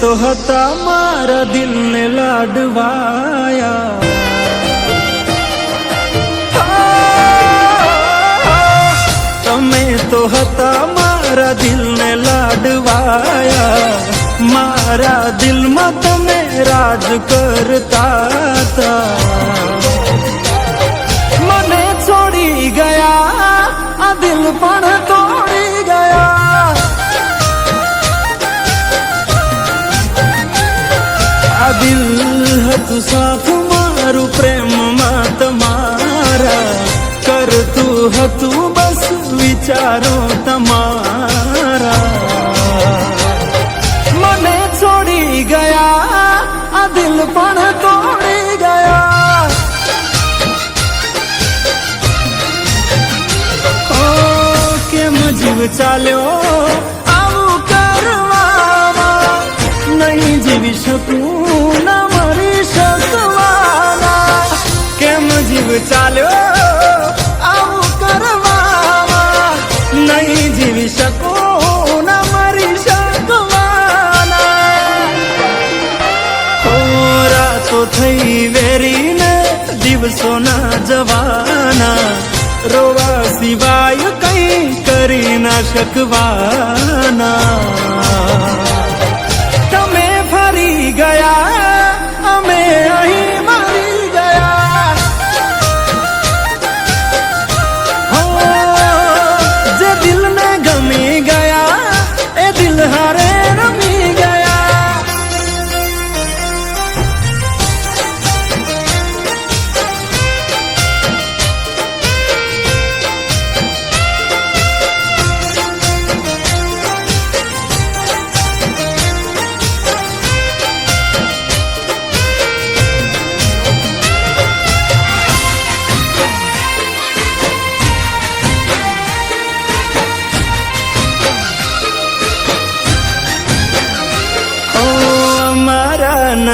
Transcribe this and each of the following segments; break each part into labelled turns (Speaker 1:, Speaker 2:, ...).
Speaker 1: તો હતા મારા દિલને લાડવાયા. તમે તો હતા મારા દિલને લાડવાયા. મારા દિલમાં તમે રાજ કરતા હતા. હતું સાથ મારું પ્રેમમાં તમારા કરતું હતું બસ વિચારો તમારા. મને છોડી ગયા, આ દિલ પણ તોડી ગયા. ઓ, કેમ જીવ ચાલ્યો આવું કરવામાં નહીં જીવી શકું. ચાલ્યો, આવું કરવા નહીં જીવી શકું, ના મરી શકવાના. રાતો થઈ વેરીને દિવસો ના જવાના. રોવા સિવાય કઈ કરી ના શકવાના.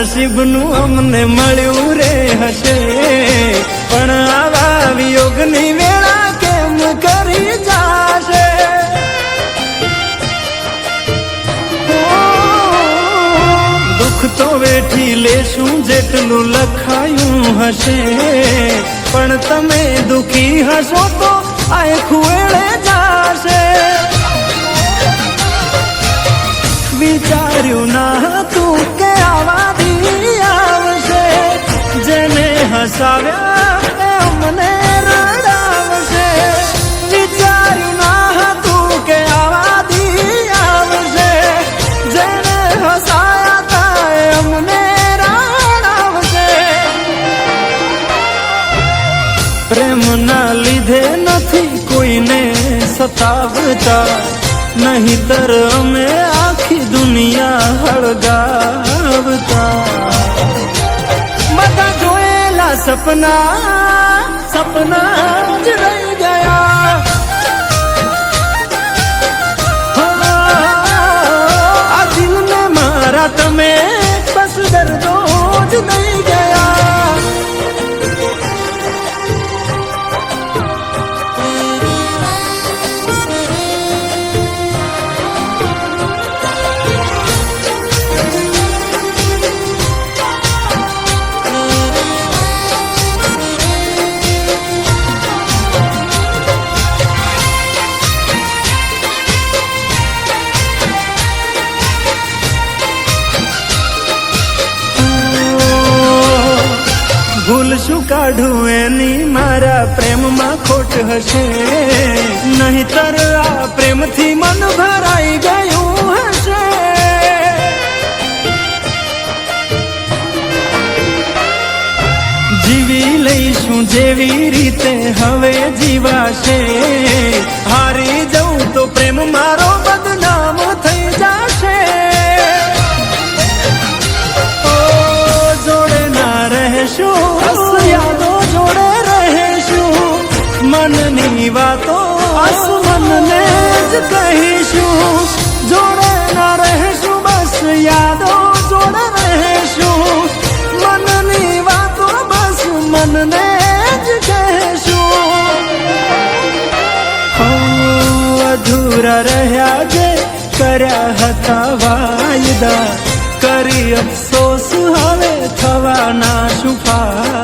Speaker 1: નસીબનું અમને મળ્યું રે હશે. પણ આવા વિયોગની વેળા કેમ કરી જાશે? દુઃખ તો વેઠી લેશું જેટલું લખાયું હશે. પણ તમે દુખી હશો તો આ ખુએડે અમને રડાવશે વિચાર્યું ના હતું કે આવા આવશે જેને હસાયા તા અમને રડાવશે પ્રેમના લીધે નથી કોઈને સતાવતા, નહીતર અમે આખી દુનિયા હળગાવતા. બધા સપના સપના જ રહી ગયા કાઢું એની મારા પ્રેમમાં ખોટ હશે. નહીતર આ પ્રેમથી મન ભરાઈ ગયું હશે. જીવી લઈશું જેવી રીતે હવે જીવાશે. હારી જઉં તો પ્રેમ મારો મનની વાતો મનને જ કહીશું. જોડે ના રહેશું, બસ યાદો જોડે રહેશું. મનની વાતો બસ મનને જ કહેશું. અધૂરા રહ્યા જે કર્યા હતા વાયદા. કરી અફસોસ હવે થવાના શું ફાયદા?